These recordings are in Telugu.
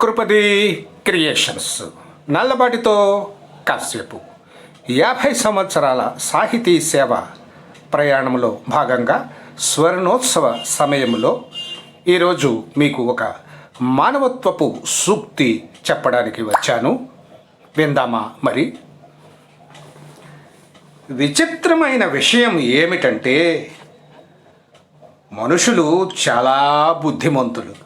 కృపది క్రియేషన్స్. నల్లబాటితో కాసేపు. యాభై సంవత్సరాల సాహితీ సేవ ప్రయాణంలో భాగంగా స్వర్ణోత్సవ సమయంలో ఈరోజు మీకు ఒక మానవత్వపు సూక్తి చెప్పడానికి వచ్చాను. విందామా మరి? విచిత్రమైన విషయం ఏమిటంటే మనుషులు చాలా బుద్ధిమంతులు.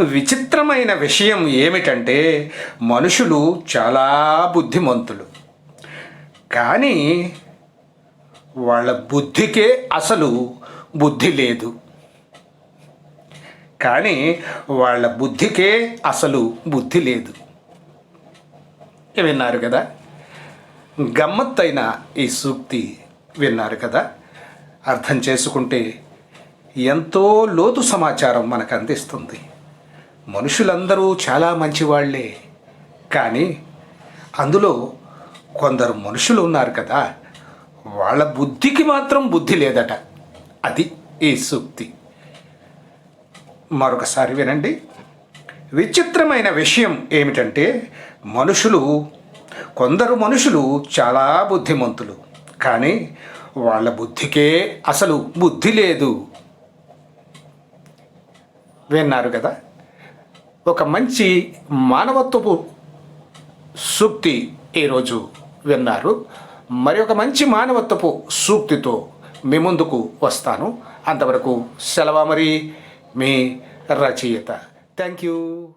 విచిత్రమైన విషయం ఏమిటంటే మనుషులు చాలా బుద్ధిమంతులు. కానీ వాళ్ళ బుద్ధికే అసలు బుద్ధి లేదు. కానీ వాళ్ళ బుద్ధికే అసలు బుద్ధి లేదు. విన్నారు కదా? గమ్మత్తైన ఈ సూక్తి విన్నారు కదా? అర్థం చేసుకుంటే ఎంతో లోతు సమాచారం మనకు అందిస్తుంది. మనుషులందరూ చాలా మంచివాళ్ళే. కానీ అందులో కొందరు మనుషులు ఉన్నారు కదా వాళ్ళ బుద్ధికి మాత్రం బుద్ధి లేదట. అది ఈ సూక్తి. మరొకసారి వినండి. విచిత్రమైన విషయం ఏమిటంటే మనుషులు కొందరు మనుషులు చాలా బుద్ధిమంతులు. కానీ వాళ్ళ బుద్ధికే అసలు బుద్ధి లేదు. విన్నారు కదా. ఒక మంచి మానవత్వపు సూక్తి ఈరోజు విన్నారు. మరి ఒక మంచి మానవత్వపు సూక్తితో మీ ముందుకు వస్తాను. అంతవరకు సెలవు మరి మీ రచయిత. Thank you